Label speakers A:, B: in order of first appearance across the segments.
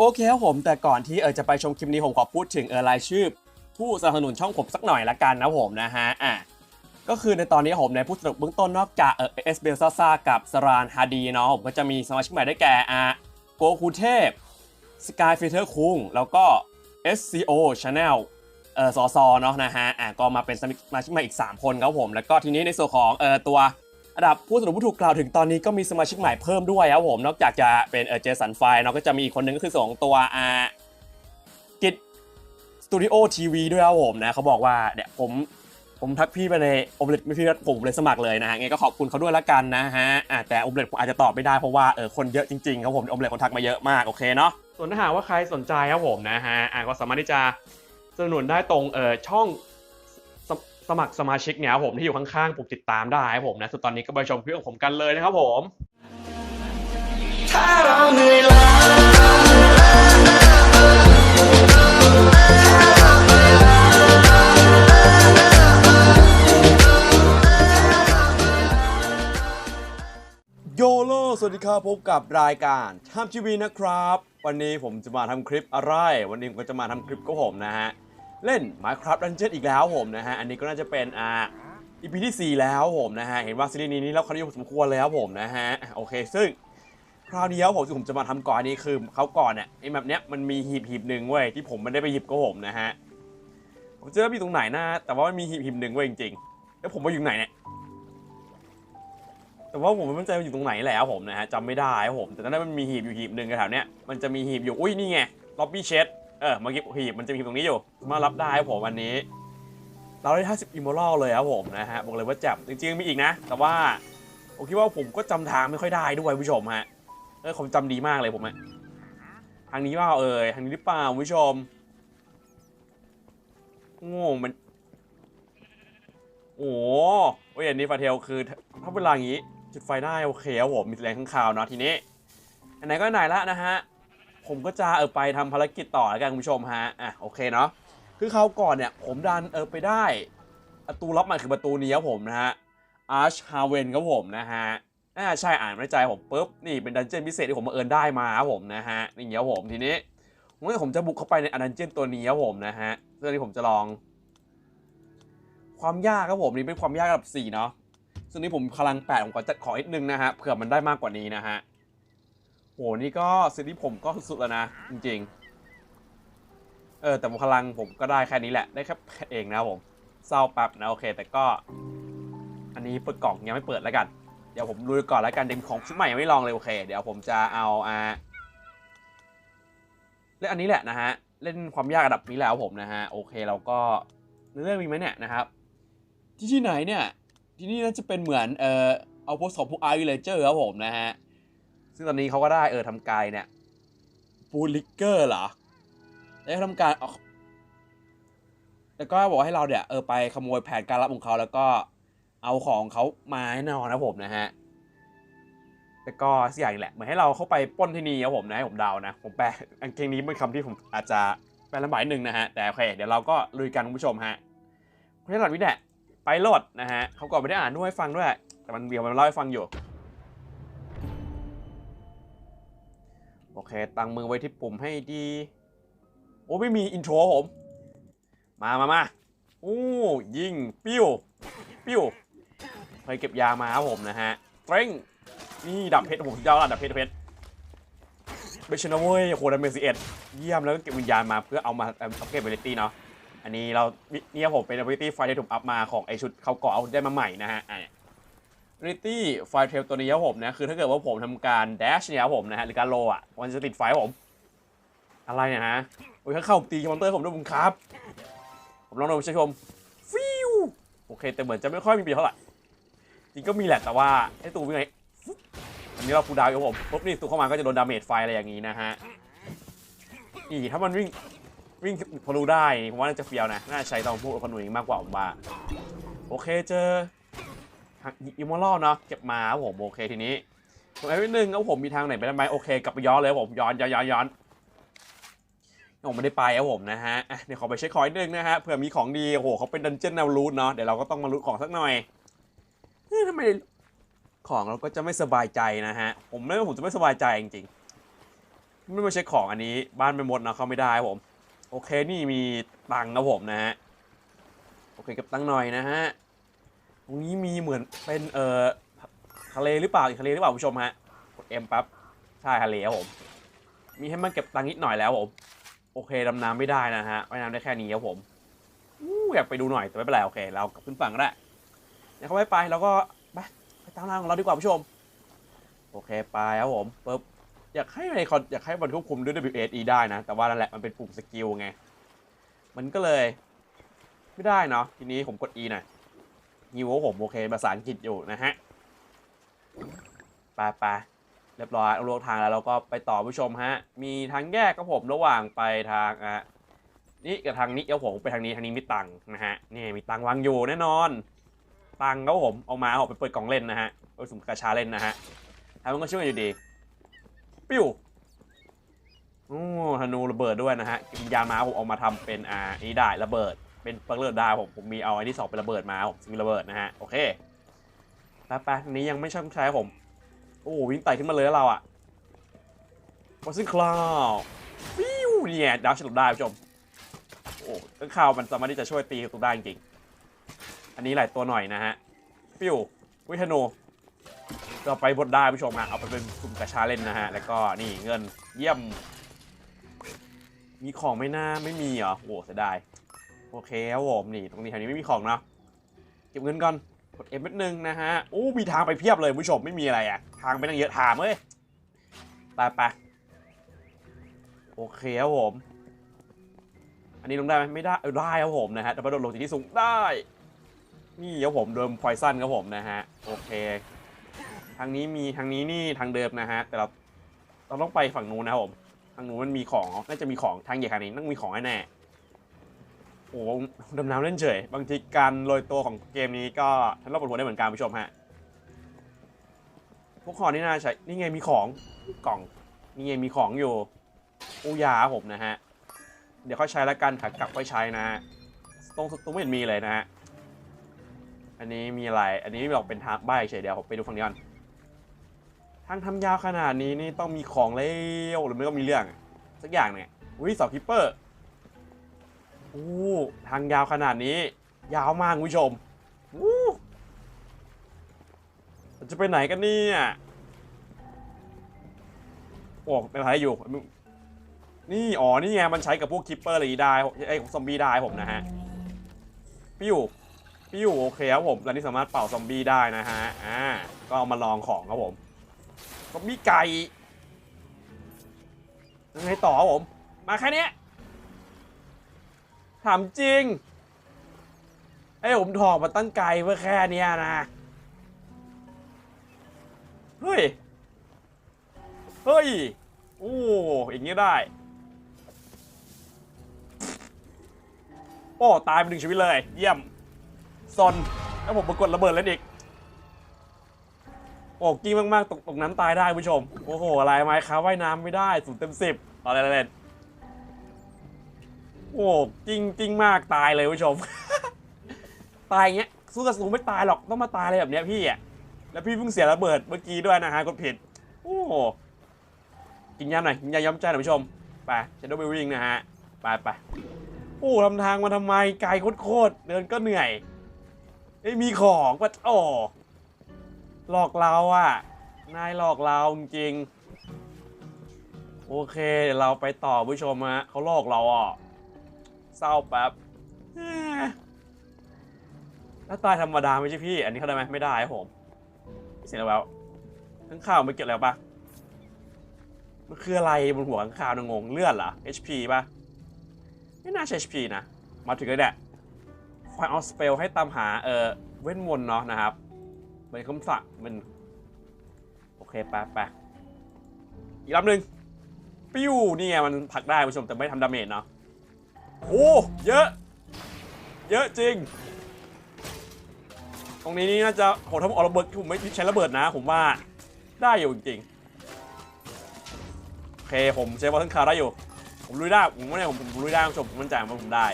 A: โอเคครับผมแต่ก่อนที่เออจะไปชมคลิปนี้ผมขอพูดถึงเออรายชื่อ ผู้สนับสนุนช่องผมสักหน่อยละกันนะผมนะฮะอะก็คือในตอนนี้ผมในผู้สนับสนุนเบื้องต้นนอกจากเออเอสเบลซาซากับสรานฮาดีเนาะผมก็จะมีสมาชิกใหม่ได้แก่อะโกคูเทพสกายฟิเทอร์คุงแล้วก็ SCO Channel เออสอซอเนาะนะฮะอะก็มาเป็นสมาชิกใหม่อีก 3 คนครับผม แล้วก็ทีนี้ในส่วนของเออตัว อันดับผู้สนับสนุนผู้ถูกกล่าวถึงตอนนี้ก็มีสมาชิกใหม่เพิ่มด้วยครับผม นอกจากจะเป็นเอเจสันไฟเนาะก็จะมีอีกคนหนึงก็คือสองตัวอ่ากิจสตูดิโอทีวีด้วยครับผมนะเขาบอกว่าเนี่ยผมผมทักพี่ไปในโอเบลตไม่พี่ผมเลยสมัครเลยนะฮะไงก็ขอบคุณเขาด้วยละกันนะฮะแต่โอเบลตผมอาจจะตอบไม่ได้เพราะว่าเออคนเยอะจริงๆครับผมโอเบลตคนทักมาเยอะมากโอเคเนาะส่วนถ้าหากว่าใครสนใจครับผมนะฮะอะก็สามารถที่จะสนับสนุนได้ตรงเออช่อง สมัครสมาชิกเนี่ยผมที่อยู่ข้างๆปุ่มติดตามได้ครับผมนะส่วนตอนนี้ก็ไปชมคลิปของผมกันเลยนะครับผม
B: ถ้าเราเหนื่อยล้า
A: โยโลสวัสดีครับพบกับรายการทำทีวีนะครับ วันนี้ผมจะมาทำคลิปอะไร วันนี้ผมก็จะมาทำคลิปก็ผมนะฮะ เล่น Minecraft Dungeon อีกแล้วผมนะฮะ อันนี้ก็น่าจะเป็นอ่า EP ที่ 4 แล้วผมนะฮะ เห็นว่าซีรีส์นี้นี่เราคราวนี้ผมสมควรแล้วผมนะฮะ โอเค ซึ่งคราวนี้ผมที่ผมจะมาทำก่อนอันนี้คือเขาก่อนเนี่ยไอ้แบบเนี้ยมันมีหีบหีบหนึ่งเว้ยที่ผมไม่ได้ไปหยิบก็ผมนะฮะ ผมเจอว่ามีตรงไหนนะ แต่ว่ามันมีหีบหีบหนึ่งเว้ยจริงๆ แล้วผมมาอยู่ไหนเนี่ย แต่ว่าผมไม่มั่นใจว่าอยู่ตรงไหนแล้วผมนะฮะจำไม่ได้ผม แต่ตอนนั้นมันมีหีบอยู่หีบหนึ่งแถวเนี้ยมันจะมีหีบอยู่ อุ้ยนี่ไงล็อบบี้เชด เออเมื่อกี้หีบมันจะมีหีตรงนี้อยู่ มารับได้ครับผมวันนี้ เราได้ 50อิมมอรัลเลยครับผมนะฮะบอกเลยว่าแจ่มจริงๆมีอีกนะ แต่ว่าผมคิดว่าผมก็จำทางไม่ค่อยได้ด้วยผู้ชมฮะเออผมจำดีมากเลยผมอะทางนี้ว่าเออทางนี้หรือเปล่าผู้ชมโง่มันโอ้โหอยอันนี้ฟาเทลคือถ้าเวลาอย่างนี้จุดไฟได้โอเคครับผมมีแรงข้างคาวเนาะทีนี้อันไหนก็ไหนละนะฮะ ผมก็จะเออไปทำภารกิจต่อแล้วกันคุณผู้ชมฮะอะโอเคเนาะคือเขาวก่อนเนี่ยผมดันเออไปได้ประตูลับใหม่คือประตูนี้ครับผมนะฮะ Arch Haven ครับผมนะฮะอ่าใช่อ่านไม่ใจผมปุ๊บนี่เป็นดันเจี้ยนพิเศษที่ผมบังเอิญได้มาครับผมนะฮะนี่เงี้ยผมทีนี้ผมก็ผมจะบุกเข้าไปในดันเจี้ยนตัวนี้ครับผมนะฮะเรื่องที่ผมจะลอง ความยากครับผมนี่เป็นความยากระดับ4เนาะซึ่งนี่ผมพลัง8ผมขอจัดขออีกนึงนะฮะเผื่อมันได้มากกว่านี้นะฮะ โหนี่ก็สิ่งที่ผมก็สุดแล้วนะ จริง ๆ เออ แต่พลังผมก็ได้แค่นี้แหละ ได้แค่เองนะผมเศร้าแป๊บนะโอเค แต่ก็ อันนี้เปิดกล่องยังไม่เปิดแล้วกัน เดี๋ยวผมดูก่อนแล้วกันเด็มของชุดใหม่ยังไม่ลองเลยโอเค เดี๋ยวผมจะเอาอ่าเล่นอันนี้แหละนะฮะ เล่นความยากระดับนี้แล้วผมนะฮะ โอเคเราก็เรื่องมีไหมเนี่ยนะครับ ที่ที่ไหนเนี่ย ที่นี่น่าจะเป็นเหมือนเอ่อเอาโพวกของพวกไอวิเลเจอร์ครับผมนะฮะ ซึ่งตอนนี้เขาก็ได้เออทำกายเนี่ยฟูลิกเกอร์เหรอได้ทำการเอแล้วก็บอกให้เราเนี่ยเออไปขโมยแผนการรับของเขาแล้วก็เอาของเขามาให้แน่นอนนะผมนะฮะแล้วก็สิ่งอย่างแหละเหมือนให้เราเข้าไปป้นที่นี่ครับผมนะให้ผมเดานะ ผมแปลอันเกงนี้เป็นคำที่ผมอาจจะแปลลำบากนิดนึงนะฮะแต่โอเคเดี๋ยวเราก็ลุยกันคุณผู้ชมฮะเพราะฉะนั้นวิแหละไปโหลดนะฮะเขาก่อนไม่ได้อ่านด้วยฟังด้วย แต่มันเดี๋ยวมันเล่าให้ฟังอยู่ โอเค ตั้งมือไว้ที่ปุ่มให้ดี โอ้ไม่มีอินโทรผม มามามาโอ้ยิง ปิ้ว ปิ้วเคยเก็บยามาครับผมนะฮะเตร่งนี่ดับเพชรผมยาวระดับเพชรเพชรไม่ชนะเว้ยโคดาเมสิเอ็ดเยี่ยมแล้วก็เก็บวิญญาณมาเพื่อเอามาอัพเกรดเบลิตี้เนาะอันนี้เราเนี่ครับผมเป็น ability file ที่ถูกอัพมาของไอชุดเขาเกาะเอาได้มาใหม่นะฮะ อะ ability file tail ตัวนี้ครับผมนะคือถ้าเกิดว่าผมทำการ dash เนี่ยครับผมนะฮะหรือการโลอะมันจะติดไฟผม อะไรเนี่ยฮะโอ้ยข้าเข้าตีมอนเตอร์ผมด้วยบุญครับ ผมลองดูผู้ชมฟิวโอเค แต่เหมือนจะไม่ค่อยมีประโยชน์เท่าไหร่จริงก็มีแหละแต่ว่าไอ้ตูเป็นไงอันนี้เราฟูดาวน์ครับผมปุ๊บนี่ตูเข้ามาก็จะโดนดาเมจไฟอะไรอย่างนี้นะฮะนี่ถ้ามันวิ่งวิ่งพอรู้ได้ผมว่าน่าจะเฟียวนะน่าใช้ตอนพวกคนหนุ่ยมากกว่าผมว่าโอเคเจอ อิมมอลเนาะเก็บมาครับผมโอเคทีนี้ผมไอ้นิดนึงแล้วผมมีทางไหนไปได้ไหมโอเคกลับไปย้อนเลยผมย้อนย้อนย้อนย้อนผมไม่ได้ไปครับผมนะฮะเดี๋ยวขอไปเช็คคอยนึงนะฮะเผื่อมีของดีโอ้โหเขาเป็นดันเจี้ยนแนวรูทเนาะเดี๋ยวเราก็ต้องมารูทของสักหน่อยเฮ้ยทำไมของเราก็จะไม่สบายใจนะฮะผมไม่ผมจะไม่สบายใจจริงๆไม่มาเช็คของอันนี้ บ้านไม่หมดนะเข้าไม่ได้ผม โอเคนี่มีตังค์ครับผมนะฮะโอเคเก็บตังค์หน่อยนะฮะ ตรงนี้มีเหมือนเป็นเอ่อทะเลหรือเปล่าอีกทะเลหรือเปล่าผู้ชมฮะกดเอ็มปั๊บใช่ทะเลครับผม มีให้มันเก็บตังค์นิดหน่อยแล้วผมโอเคดำน้ำไม่ได้นะฮะว่ายน้ำได้แค่นี้ครับผมอยากไปดูหน่อยแต่ไม่เป็นไรโอเค เรากลับขึ้นฝั่งก็ได้อยาเข้าไปไปเราก็ไปไปตามทางของเราดีกว่าผู้ชม โอเคไปครับผมปึ๊บอยากให้ในคอนอยากให้มันควบคุมด้วย WSE ได้นะ แต่ว่านั่นแหละมันเป็นปุ่มสกิลไง มันก็เลย ไม่ได้เนาะทีนี้ผมกด E หน่อย ฮิวผมโอเคภาษาอังกฤษอยู่นะฮะปไปเรียบร้อยลงทางแล้วเราก็ไปต่อผู้ชมฮะ มีทางแยกครับผมระหว่างไปทางอะนี่กับทางนี้เดี๋ยวผมไปทางนี้ทางนี้มีตังค์นะฮะนี่มีตังค์วางอยู่แน่นอน ตังค์ครับผมเอามาเอาไปเปิดกล่องเล่นนะฮะเอาไปสุ่มกระชาเล่นนะฮะทำมันก็ช่วยอยู่ดีปิ้วโอ้ธนูระเบิดด้วยนะฮะวิญญาม้าผมเอามาทำเป็นอ่าอันนี้ได้ระเบิด เป็นปิร์เลือดได้ผมผมมีเอาอันที่สองเป็นระเบิดมาผมมีระเบิดนะฮะโอเคแป๊บๆอันนี้ยังไม่ใช่ต้องใช้ผม โอ้วิ่งไต่ขึ้นมาเลยเราอะวอซินคลาวปิ้วเนี่ยดาวฉลุได้ผู้ชมโอ้ต้นข่าวมันสามารถที่จะช่วยตีตัวได้จริงอันนี้หลายตัวหน่อยนะฮะปิ้ววิธนูก็ไปบดได้ผู้ชมฮะเอาไปเป็นกลุ่มกระชาเล่นนะฮะแล้วก็นี่เงินเยี่ยม มีของไม่น่าไม่มีเหรอโอ้เสียดาย โอเคครับผมนี่ตรงนี้แถวนี้ไม่มีของเนาะเก็บเงินก่อนกดเอ็มนิดนึงนะฮะอู้มีทางไปเพียบเลยผู้ชมไม่มีอะไรอะทางไปตั้งเยอะถามเอ้ยไปไปโอเคครับผม อันนี้ลงได้ไหมไม่ได้ได้ครับผมนะฮะแต่พอโดนลงจากที่สูงได้ นี่ครับผมเดิมไฟสั้นครับผมนะฮะโอเค ทางนี้มีทางนี้นี่ทางเดิมนะฮะแต่เราเราต้องไปฝั่งนู้นนะครับผมทางนู้นมันมีของน่าจะมีของทางเหยียดทางนี้ต้องมีของแน่ๆ โอ้โหดำน้ำเล่นเฉย บางทีการโรยตัวของเกมนี้ก็ทำให้เราปวดหัวได้เหมือนกันผู้ชมฮะ พวกของนี่น่าใช้นี่ไงมีของกล่อง นี่ไงมีของอยู่อูยาผมนะฮะ เดี๋ยวค่อยใช้ล้วกันขากลับค่อยใช้นะฮะ ตรงตรงไม่เห็นมีเลยนะฮะ อันนี้มีอะไร อันนี้บอกเป็นทางใบเฉยเดี๋ยวผมไปดูฝั่งนี้ก่อน ทางทำยาวขนาดนี้นี่ต้องมีของเลี้ยวหรือไม่ก็มีเรื่อง สักอย่างเนี่ยอุ้ยเสาคิปเปอร์ อ้ทางยาวขนาดนี้ ยาวมากคุณผู้ชมอู้จะไปไหนกันเนี่ยโอ้เป็นอะไรอยู่ นี่ อ๋อ นี่ไง มันใช้กับพวกคิปเปอร์อะไรอย่างงี้ได้ไอ้ซอมบี้ได้ผมนะฮะ ปิ้ว ปิ้ว โอเคครับผมแล้วนี่สามารถเป่าซอมบี้ได้นะฮะ อ่า ก็เอามาลองของครับผมก็มีไก่ยังไงต่อผม มาแค่นี้ ถามจริง ไอ้ผมถอกมาตั้งไกลเพื่อแค่เนี้ยนะ เฮ้ย เฮ้ย โอ้อย่างงี้ได้โอ้ตายไปหนึ่งชีวิตเลย เยี่ยมซนแล้วผมมากดระเบิดเล่นอีกโอ้กิ้งมาก ๆ ตกตกน้ำตายได้ผู้ชม โอ้โห อะไรไหมครับว่ายน้ำไม่ได้ศูนย์เต็มสิบเอาอะไรเล่น โอ้กิ้งกิ้งมากตายเลยผู้ชม ตายอย่างเงี้ยสู้กับสูงไม่ตายหรอกต้องมาตายอะไรแบบเนี้ยพี่อะแล้วพี่เพิ่งเสียระเบิดเมื่อกี้ด้วยนะฮะกดผิด โอ้กินยาหน่อยกินยาย้อมใจหน่อยผู้ชมไปจะได้ไปวิ่งนะฮะไปไปโอ้ทำทางมาทำไมไกลโคตรเดินก็เหนื่อยไม่มีของปะโอ้หลอกเราอะ นายหลอกเราจริงโอเคเดี๋ยวเราไปต่อผู้ชมฮะเขาหลอกเราอะ เศร้าแป๊บเอ้อถ้าตายธรรมดาไม่ใช่พี่ อันนี้เข้าได้ไหมไม่ได้ผมเสียแล้วข้างข่าวมันเกี่ยวอะไรปะมันคืออะไรบนหัวข้างข่าวนงงเลือดเหรอ HP ปะไม่น่าใช่ HP นะ มาถึงแล้วเนี่ยไฟเอาสเปลให้ตามหาเออเว้นมนเนาะนะครับเป็นคำสั่งมัน โอเคไปไปอีกลำหนึ่งปิ้วนี่ไงมันผลักได้ผู้ชมแต่ไม่ทำดาเมจเนาะ โอ้เยอะ เยอะจริง ตรงนี้นี่น่าจะโหถ้าผมเอาระเบิดผมไม่ใช้ระเบิดนะ ผมว่าได้อยู่จริงๆโอเคผมใช้วอลทั้งคาได้อยู่ ผมลุยได้ผมไม่ได้ผมผมลุยได้ผู้ชมผมมั่นใจว่าผมได้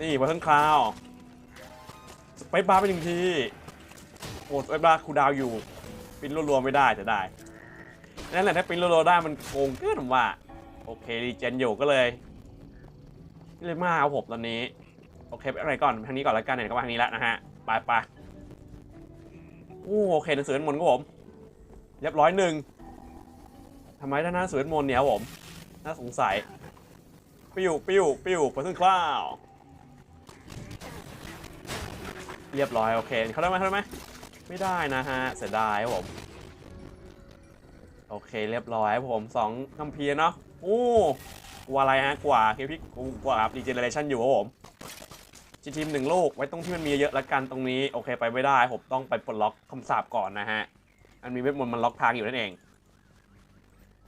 A: นี่บอทเทิลคลาวสไปบาร์ไปหนึ่งทีโอ้สไปบาร์คูดาวอยู่ ปินรัวๆไม่ได้จะได้ นั่นแหละถ้าเปิ้นรัวๆได้มันโกงเกินผมว่า โอเครีเจนอยู่ก็เลยเลยมากครับผมตอนนี้ โอเคไปอะไรก่อนทางนี้ก่อนแล้วกันเนี่ยก็มาทางนี้แล้วนะฮะไปไปโอ้โอเคหนังสือมนต์ครับผมเรียบร้อยหนึ่งทำไมด้านหน้าหนังสือมนต์เนี่ยผมน่าสงสัยปิ้วปิ้วปิ้วไปซึ่งคล้าวเรียบร้อยโอเคเขาได้ไหมเขาได้ไหมไม่ได้นะฮะเสียดายครับผม โอเคเรียบร้อยผมสองคัมเพียร์เนาะโอ้กลัวอะไรฮะกว่าเคพิกกว่าครับรีเจเนเรชันอยู่ครับผมจีทีมหนึ่งลูกไว้ตรงที่มันมีเยอะละกันตรงนี้โอเคไปไม่ได้ผมต้องไปปลดล็อกคำสาปก่อนนะฮะอันมีเวทมนต์มันล็อกทางอยู่นั่นเอง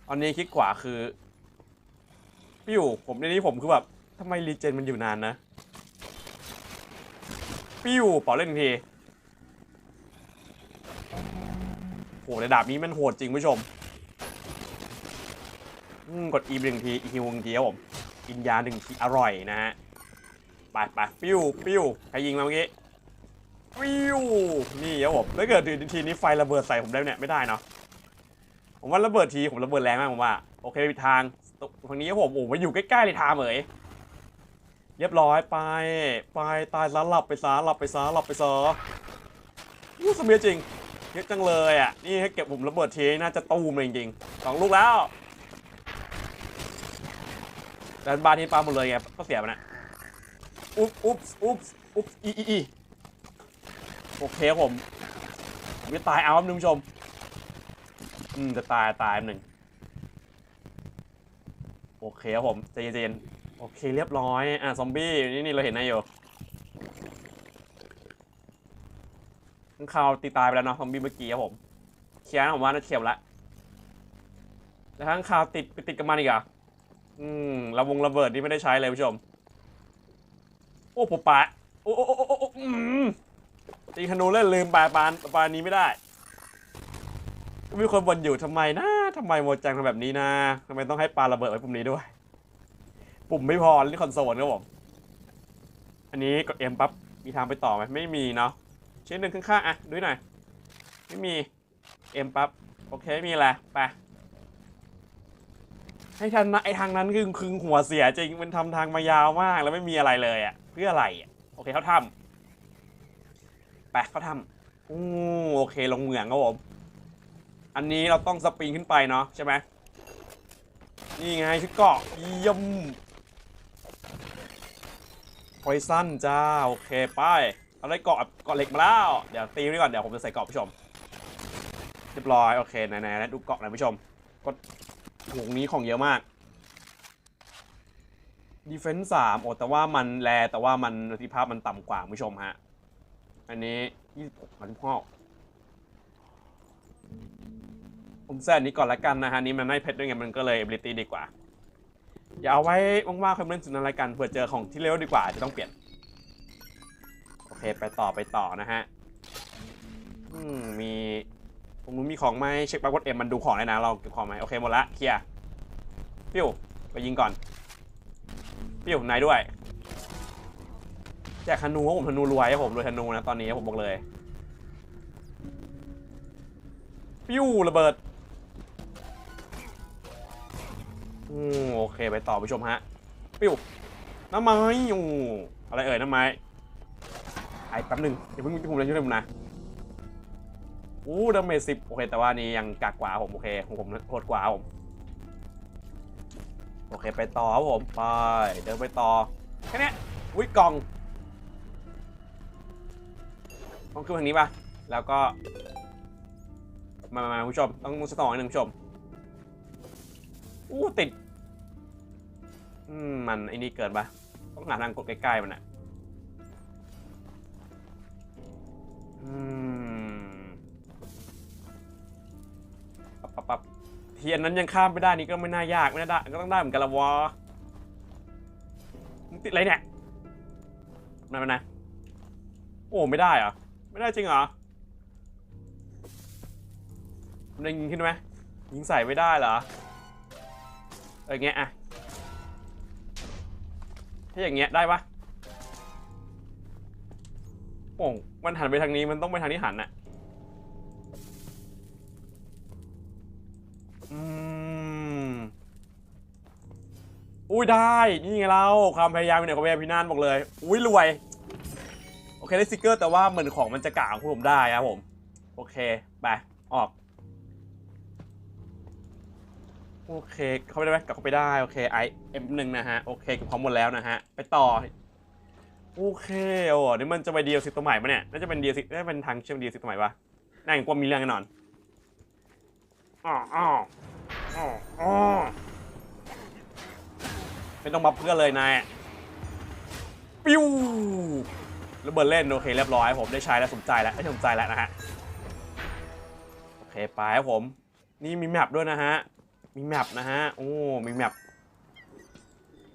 A: ตอนนี้คลิกขวาคือปิ้วผมในนี้ผมคือแบบทำไมรีเจนมันอยู่นานนะปิ้วเป่าเล่นอีกทีโหในดาบนี้มันโหดจริงผู้ชม กด E หนึ่งทีอีคิวหนึ่งทีครับผมกินยาหนึ่งทีอร่อยนะฮะไปไปปิ้วปิ้วใครยิงมาเมื่อกี้ปิ้วนี่ครับผมถ้าเกิดทีนี้ไฟระเบิดใส่ผมได้เนี่ยไม่ได้เนาะผมว่าระเบิดทีผมระเบิดแรงมากผมว่าโอเคผิดทางตรงนี้ครับผมโอ้มาอยู่ใกล้ๆเลยทาเหมยเรียบร้อยไปไปตายซะหลับไปซะหลับไปซะหลับไปซะอู้สเมียจริงเยอะจังเลยอะนี่ให้เก็บผมระเบิดทีน่าจะตูมเลยจริงๆสองลูกแล้ว แต่บาร์ที่ปาหมดเลยไงก็เสียไปนะอุ๊บอุ๊บอุ๊บอุ๊บอีอีอีโอเคครับผมผมจะตายเอาครับท่านผู้ชม อืมจะตายตายหนึ่งโอเคครับผมใจเย็นๆโอเคเรียบร้อย อะซอมบี้นี่นี่เราเห็นนายอยู่ข้างข่าวตีตายไปแล้วเนาะซอมบี้เมื่อกี้ครับผมเคลียร์ผมว่าน่าเขียวละแล้วข้างข่าวติดไปติดกับมันอีกเหรอะ อืมระวงระเบิดนี่ไม่ได้ใช้เลยผู้ชม โอ้ผมปะโอ้โอ้โอ้โอ้โอ้อืมตีธนูเล่นลืมปลาปานปลานี้ไม่ได้มีคนบ่นอยู่ทำไมนะทำไมโมจังทำแบบนี้นะทำไมต้องให้ปลาระเบิดไว้ปุ่มนี้ด้วย ปุ่มไม่พอที่คอนโซลครับผม อันนี้กดเอ็มปั๊บมีทางไปต่อไหมไม่มีเนาะชิ้นหนึ่งข้างๆอะดูหน่อยไม่มีเอ็มปั๊บโอเคม่มีอะไร ไปให้ทางไอทางนั้นคือคือหัวเสียจริงมันทำทางมายาวมากแล้วไม่มีอะไรเลยอะเพื่ออะไรอะโอเคเขาทำไปเขาทำอู้โอเคลงเหมืองครับผมอันนี้เราต้องสปริงขึ้นไปเนาะใช่ไหมนี่ไงชุดเกาะเยี่ยมพอยสั้นจ้าโอเคไปเอาได้เกาะเกาะเหล็กมาแล้วเดี๋ยวตีนี่ก่อนเดี๋ยวผมจะใส่เกาะผู้ชม เรียบร้อยโอเคไหนๆแล้วดูเกาะหน่อยผู้ชมกด วงนี้ของเยอะมากดีเฟนส์สามโอ้แต่ว่ามันแรแต่ว่ามันประสิทธิภาพมันต่ำกว่าผู้ชมฮะ อันนี้ยี่สิบหกพันพ่อผมแซนนี้ก่อนละกันนะฮะนี่มันไม่เพชรด้วยไงมันก็เลย ability ดีกว่า อย่าเอาไว้ว่างๆค่อยเล่นสุนันรกันเผื่อเจอของที่เร็วดีกว่าจะต้องเปลี่ยน โอเคไปต่อไปต่อนะฮะมมี ตรงนู้นมีของไหมเช็คบัคกดเอ็มมันดูของเลยนะ เราเก็บของไหมโอเคหมดละเคลียร์ปิ้วไปยิงก่อนปิ้วนายด้วยแจกธนูผมธนูรวยผมรวยธนูนะตอนนี้ผมบอกเลยปิ้วระเบิดอืมโอเคไปต่อผู้ชมฮะปิ้วน้ำไม้อู้อะไรเอ่ยน้ำไม้ไอ้แป๊บหนึ่งอย่าเพิ่งผมเลยช่วยผมนะ อู้ดาเมจสิบโอเค แต่ว่านี่ยังกากกว่าผมโอเคของผมโหดกว่าผมโอเคไปต่อครับผมไปเดินไปต่อแค่นี้อุ้ยกล่องต้องขึ้นทางนี้ป่ะแล้วก็ มามามาคุณผู้ชม ต้องมุสตองนิดนึงผู้ชมอู้ติดมันไอ้นี่เกินปะต้องหาทางกดใกล้ๆมันอะอืม ปับปั๊บเทียนนั้นยังข้ามไม่ได้นี่ก็ไม่น่ายากไม่น่าได้ก็ต้องได้เหมือนกันละวะมึงติดอะไรเนี่ยมามานะโอ้ไม่ได้เหรอไม่ได้จริงเหรอมันยิงขึ้นไหมยิงใส่ไม่ได้เหรอเอออย่างเงี้ยอะถ้าอย่างเงี้ยได้ปะโอ้มันหันไปทางนี้มันต้องไปทางที่หันอะ อุ้ยได้ นี่ไงเราความพยายามเป็นเหนือความพยายามพินาศบอกเลย อุ้ยรวย โอเคได้สติกเกอร์แต่ว่าเหมือนของมันจะกางผมได้ครับผม โอเค ไป ออก โอเคเข้าไปได้ไหมกลับเข้าไปได้โอเคไอเอ็มหนึ่งนะฮะ โอเคเก็บของหมดแล้วนะฮะ ไปต่อ โอเคโอ้นี่มันจะไปเดีลซิตัวใหม่ปะเนี่ย น่าจะเป็นเดีลซิน่าจะเป็นทางเชื่อมเดีลซิตัวใหม่ปะน่าจะกว่ามีเรื่องแน่นอนอ๋ออ๋ออ๋ออ๋อ ไม่ต้องบัฟเพื่อนเลยนายปิ้วระเบิดเล่นโอเคเรียบร้อยผมได้ใช้แล้วสมใจแล้วได้สมใจแล้วนะฮะโอเคไปครับผม นี่มีแมปด้วยนะฮะมีแมปนะฮะโอ้มีแมป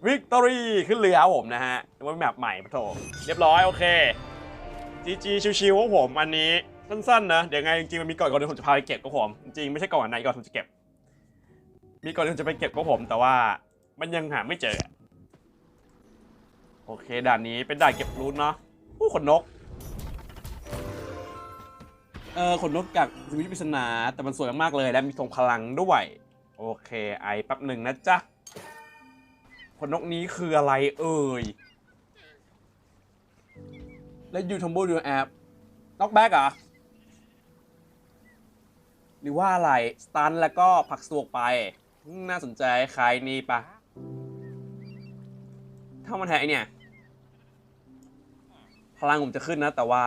A: วิกตอรี่ขึ้นเรือผมนะฮะว่าแมปใหม่ปะโถเรียบร้อยโอเคจีจีชิวๆของผมอันนี้สั้นๆนะเดี๋ยวไงจริงๆมันมีก่อนก่อนที่ผมจะพาไปเก็บก็ผมจริงไม่ใช่ก่อนไหนก่อนผมจะเก็บ มีก่อนที่ผมจะไปเก็บก็ผมแต่ว่า มันยังหาไม่เจอ โอเคด่านนี้เป็นด่านเก็บรูทเนาะผู้ขนนก เออขนนกจากสวิตปริศนาแต่มันสวยมากๆเลยและมีทรงพลังด้วย โอเคไอแป๊บหนึ่งนะจ๊ะขนนกนี้คืออะไรเอ่ย และยูทอมโบดูแอปน็อกแบ็กอะหรือว่าอะไร สตันแล้วก็ผักสวกไป น่าสนใจใครนี่ปะ ถ้ามันแทไอเนี่ยพลังผมจะขึ้นนะ แต่ว่า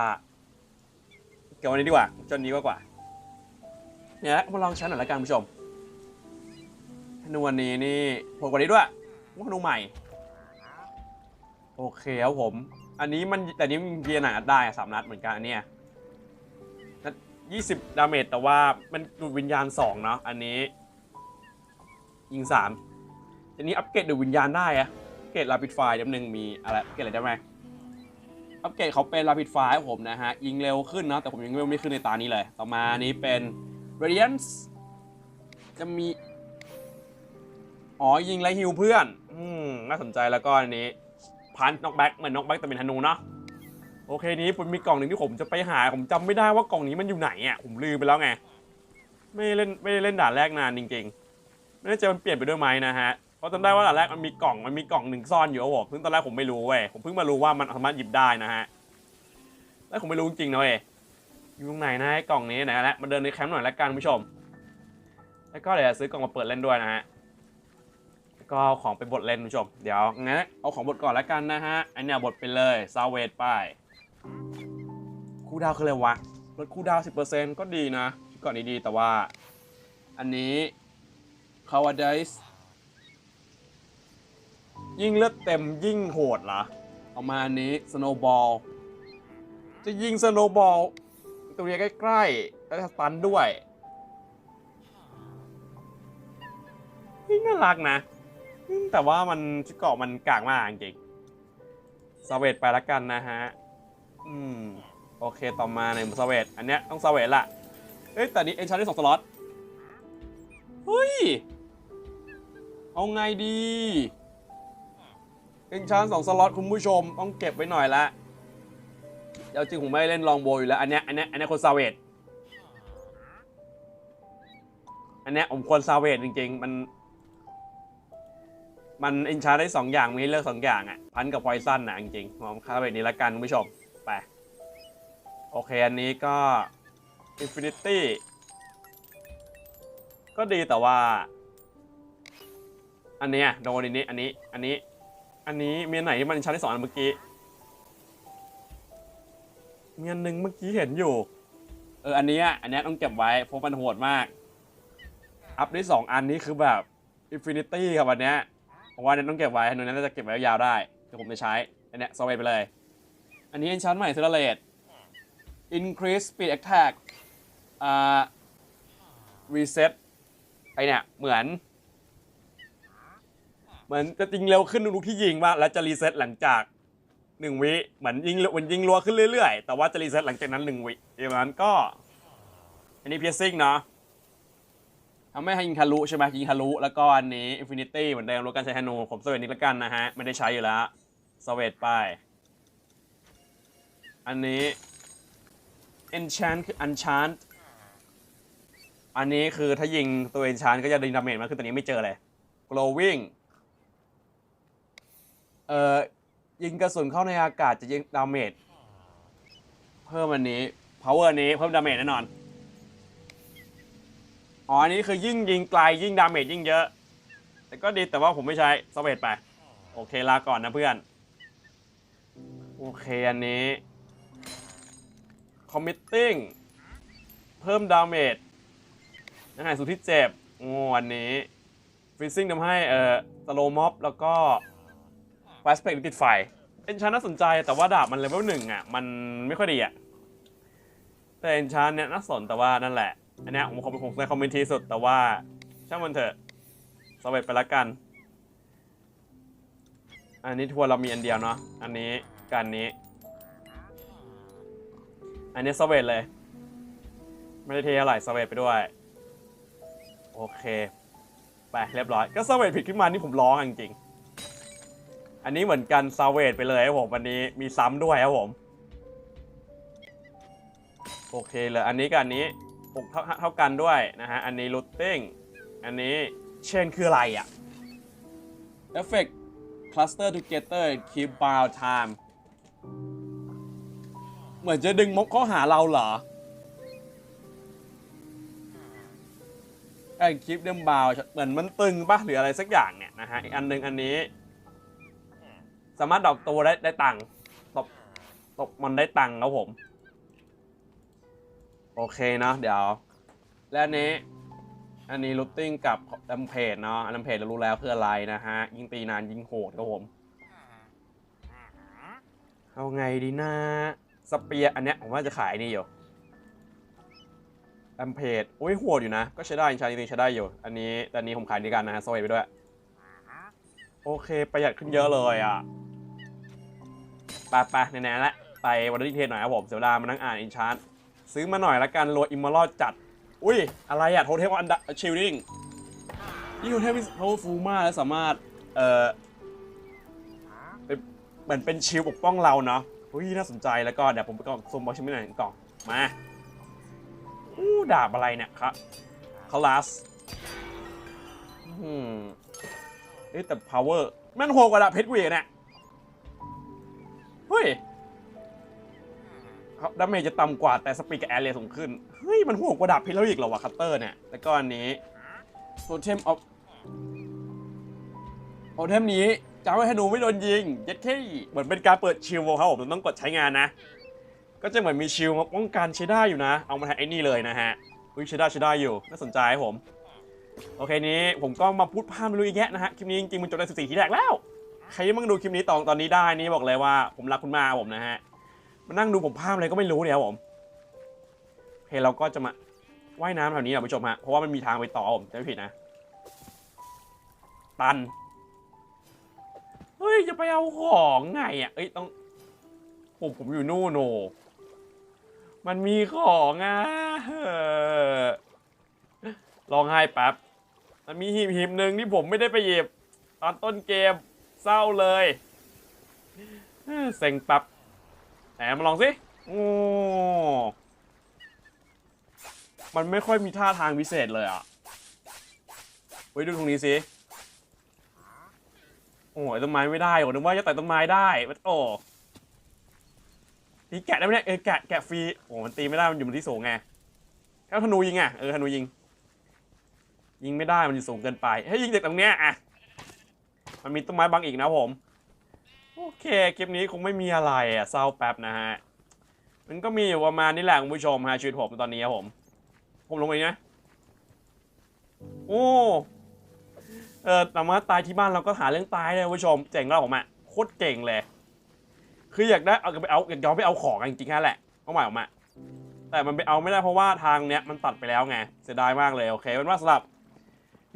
A: เกี่ยววันนี้ดีกว่าจนนี้ก็กว่าเนี่ยมาลองใช้หน่อยละกันคุณผู้ชมธนูวันนี้นี่ผมกว่านี้ด้วยว่าธนูใหม่ โอเคครับผม อันนี้มันแต่นี้มันเยียหนักได้สามนัดเหมือนกันอันเนี้ยนัดยี่สิบดาเมจแต่ว่ามันดูดวิญญาณสองเนาะอันนี้ ยิงสามอันนี้อัปเกรดดูดวิญญาณได้อะ เกรดลาปิดไฟเดี๋ยวหนึ่งมีอะไรอัปเกรดอะไรได้ไหมอัปเกรดเขาเป็น Rapid Fire ผมนะฮะ ยิงเร็วขึ้นนะ แต่ผมยังไม่ขึ้นในตานี้เลย ต่อมานี้เป็น Radiance จะมี อ๋อ ยิงและฮิวเพื่อน อืม น่าสนใจแล้วก็อันนี้พันน็อกแบ็กเหมือนน็อกแบ็กแต่เป็นธนูเนาะโอเคนี้ผมมีกล่องหนึ่งที่ผมจะไปหา ผมจำไม่ได้ว่ากล่องนี้มันอยู่ไหนอะผมลืมไปแล้วไง ไม่เล่นไม่ได้เล่นด่านแรกนานจริงๆไม่แน่ใจมันเปลี่ยนไปด้วยไหมนะฮะ ราะจำได้ว่าด่านแรกมันมีกล่องมันมีกล่องหนึ่งซ่อนอยู่อะผมซึ่งตอนแรกผมไม่รู้เว้ยผมเพิ่งมารู้ว่ามันสามารถหยิบได้นะฮะแล้วผมไม่รู้จริงๆนะเว้ยอยู่ตรงไหนนะไอ้กล่องนี้ไหนละมาเดินในแคมป์หน่อยละกันคุณผู้ชม แล้วก็เดี๋ยวซื้อกล่องมาเปิดเล่นด้วยนะฮะแล้วก็เอาของไปบดเล่นคุณผู้ชม เดี๋ยวงั้นเอาของบดก่อนละกันนะฮะอันเนี้ยบดไปเลยซาเวตไปคูลดาวคืออะไรวะลดคูลดาวน์10%ก็ดีนะก่อนนี้ดีแต่ว่า อันนี้คาวาไดส์ ยิ่งเลือดเต็มยิ่งโหดเหรอเอามาอันนี้สโนบอลจะยิงสโนบอลตัวนี้ใกล้ๆแล้วสตันด้วยนี่น่ารักนะอืมแต่ว่ามันชุดเกราะมันกากมากจริงสเวตไปละกันนะฮะ อืม โอเคต่อมาในสเวตอันเนี้ยต้องสเวตละเอ้ยแต่นี้เอนชาร์ได้สองสล็อต เฮ้ย เอาไงดี เอ็นชานสองสล็อตคุณผู้ชมต้องเก็บไว้หน่อยละเดี๋ยวจริงผมไม่ได้เล่นลองโบอยู่แล้ว อันเนี้ยอันเนี้ยอันเนี้ยคนซาเวตอันเนี้ยผมควรซาเวตจริง ๆ มัน มันเอนชานได้สองอย่างมีให้เลือกสองอย่างอะพันกับไพซันนะจริงๆผมซาเวตนี้ละกันคุณผู้ชมไปโอเค อันนี้ก็ Infinity ก็ดีแต่ว่า อันเนี้ยโดนอันนี้ อันนี้ อันนี้ อันนี้เมีอันไหนที่มันชั้นที่สองอันเมื่อกี้เมีอันหนึ่งเมื่อกี้เห็นอยู่ เอออันเนี้ยอันเนี้ยต้องเก็บไว้เพราะมันโหดมาก อัพได้สองอันนี้คือแบบอินฟินิตี้ครับอันเนี้ยผมว่าอันนี้ต้องเก็บไว้อันนั้นจะเก็บไว้ยาวได้เดี๋ยวผมจะใช้ อันเนี้ยสวไปเลย อันนี้เอนชั้นใหม่เซเลต increase speed attack อ่า reset ไอเนี่ยเหมือน เหมือนจะยิงเร็วขึ้นทุกที่ยิงว่าแล้วจะรีเซ็ตหลังจากหนึ่งวิเหมือนยิงเหมือนยิงรัวขึ้นเรื่อยๆ แต่ว่าจะรีเซ็ตหลังจากนั้นหนึ่งวิอย่างนั้นก็ อันนี้เพียซิ่งเนาะทำให้ยิงทะลุใช่ไหมยิงทะลุแล้วก็อันนี้อินฟินิตี้เหมือนเดิมรู้การใช้ธนูผมสเวตนี้ละกันนะฮะ ไม่ได้ใช้อยู่แล้วสเวตไป อันนี้ enchant คือ enchant อันนี้คือถ้ายิงตัว enchant ก็จะดึงดาเมจมาคือตอนนี้ไม่เจอเลย glowing เอ่อยิงกระสุนเข้าในอากาศจะยิงดาเมจเพิ่มอันนี้ power นี้เพิ่มดาเมจแน่นอน อ๋ออันนี้คือยิ่งยิงไกลยิ่งดาเมจยิ่งเยอะ แต่ก็ดีแต่ว่าผมไม่ใช้สเวตไป โอเคลาก่อนนะเพื่อน โอเคอันนี้ committing เพิ่มดาเมจอาหารสุดที่เจ็บโอ้อันนี้ freezing ทำให้เอ่อ slow mob แล้วก็ fast break ติดไฟเอนชานน่าสนใจแต่ว่าดาบมันเลเวลหนึ่งอะ มันไม่ค่อยดีอะ แต่เอนชานเนี่ยน่าสนแต่ว่านั่นแหละ อันนี้ผมคอมผมในคอมเมนต์ที่สุดแต่ว่าช่างมันเถอะสวเวตไปละกัน อันนี้ทัวร์เรามีอันเดียวเนาะอันนี้การนี้ อันนี้สเวตเลย ไม่ได้เทอะไรสเวตไปด้วย โอเค ไปเรียบร้อย ก็สเวตผิดขึ้นมานี่ผมร้องจริงๆ อันนี้เหมือนกันสเวตไปเลยครับผมวันนี้มีซ้ำด้วยครับผม โอเคเลยอันนี้กับอันนี้หกเท่าเท่ากันด้วยนะฮะ อันนี้รูทติ้งอันนี้เชนคืออะไรอะ Effect Cluster Together Keep Bound Time เหมือนจะดึงมกเข้าหาเราเหรอไอ้คลิปเดิมบาวเหมือนมันตึงปะหรืออะไรสักอย่างเนี่ยนะฮะอีกอันหนึ่งอันนี้ สามารถดอกตัวได้ได้ตังค์ตบตบมันได้ตังค์ครับผม โอเคเนาะเดี๋ยว และอันนี้ อันนี้ลูตติ้งกับลัมเพจเนาะลัมเพจเรารู้แล้วเพื่ออะไรนะฮะ ยิงตีนานยิงโหดครับผม เอาไงดีนะสเปียร์อันเนี้ยผมว่าจะขายนี่อยู่ลัมเพจโอ้ยโหดอยู่นะ ก็ใช้ได้ใช้จริงใช้ได้อยู่ อันนี้แต่นี้ผมขายดีกันนะฮะสวัสดีไปด้วย โอเค ประหยัดขึ้นเยอะเลยอะ ปไปๆไหนๆละไปวันนี้เทหน่อยครับผมเสียเวลามานั่งอ่านอินชาร์ตซื้อมาหน่อยละกันโรยอิมมอลจัด อุ้ย อะไรอะโทเทมอันดัชิลลิ่งนี่โทเทมเขาฟูมากและสามารถ เอ่อเป็นเหมือนเป็นชิลปกป้องเราเนาะอุ้ยน่าสนใจแล้วก็เดี๋ยวผมไปกล่องซุ่มบอลชิมไม่หน่อยกล่องมาอู้ดาบอะไรเนี่ยครับคลาสอืมเอ๊แต่ power แม่นโหกว่าดาบเพชรกูอีกเนี่ย ฮ้ยครับดาเมจจะต่ำกว่าแต่สปีดกับแอเรยสูงขึ้น เฮ้ย มันโหดกว่าดาบพิษแล้วอีกเหรอวะคัตเตอร์เนี่ย แล้วก็อันนี้โทเทมออฟโทเทมนี้จะไม่ให้หนูไม่โดนยิง เย็ดแค่เหมือนเป็นการเปิดชิลครับผมต้องกดใช้งานนะ ก็จะเหมือนมีชิลด์ป้องกันใช้ได้อยู่นะ เอามาแทนไอ้นี่เลยนะฮะ อุ้ยใช้ได้ใช้ได้อยู่ น่าสนใจผม โอเคนี้ผมก็มาพูดพาไม่รู้อีกแยะนะฮะ คลิปนี้จริงๆมันจบใน14ทีแรกแล้ว ใครที่มั่งดูคลิปนี้ตอนตอนนี้ได้นี่บอกเลยว่า ผมรักคุณมาผมนะฮะมานั่งดูผมภาพอะไรก็ไม่รู้เนี่ยผมโอเคเราก็จะมาว่ายน้ำแถวนี้นะผู้ชมฮะเพราะว่ามันมีทางไปต่อผมจะไม่ผิดนะ ตันเฮ้ยจะไปเอาของไงอะเอ้ยต้องผมผมอยู่นู่นโนมันมีของอะเออลองไห้แป๊บมันมีหีบหีบหนึ่งที่ผมไม่ได้ไปหยิบตอนต้นเกม เศร้าเลยเซ็งป๊บไหนมาลองสิโอ้มันไม่ค่อยมีท่าทางพิเศษเลยอะไว้ยดูตรงนี้สิ โอ้ยต้นไม้ไม่ได้โอ้นึกว่าจะไต่ต้นไม้ได้มันโอ้ตีแกะได้ไหมเนี่ยเออแกะแกะฟรีโอ้มันตีไม่ได้มันอยู่บนที่สูงไงแค่ธนูยิงอะเออธนูยิง ยิงไม่ได้มันอยู่สูงเกินไปให้ยยิงจากตรงเนี้ยอะ มันมีต้นไม้บังอีกนะผม โอเคคลิปนี้คงไม่มีอะไรอะเศร้าแป๊บนะฮะ มันก็มีอยู่ประมาณนี้แหละคุณผู้ชมฮะชีวิตผมตอนนี้ครับผม ผมลงไปนะโอ้เออแต่มาตายที่บ้านเราก็หาเรื่องตายเลยคุณผู้ชมเจ๋งแล้วผมอะโคตรเก่งเลย คืออยากได้เอาไปเอาอยากย้อนไปเอาของกันจริงๆนั่แหละเอาหมายผมอะแต่มันไปเอาไม่ได้เพราะว่าทางเนี้ยมันตัดไปแล้วไงเสียดายมากเลยโอเคเป็นว่าสำหรับ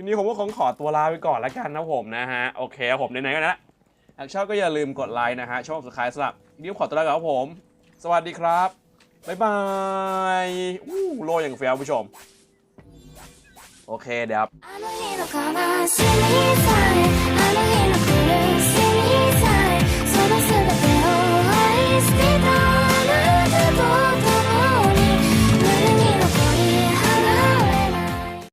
A: ทีนี้ผมก็คงขอตัวลาไปก่อนแล้วกันนะผมนะฮะ โอเคครับผมไหนๆก็นะหากชอบก็อย่าลืมกดไลค์นะฮะช่องสุดท้ายสำหรับนี้ขอตัวลาไปก่อนครับผม สวัสดีครับ บ๊ายบายอู้โลอย่างเฟี้ยวผู้ชม โอเคเดี๋ยว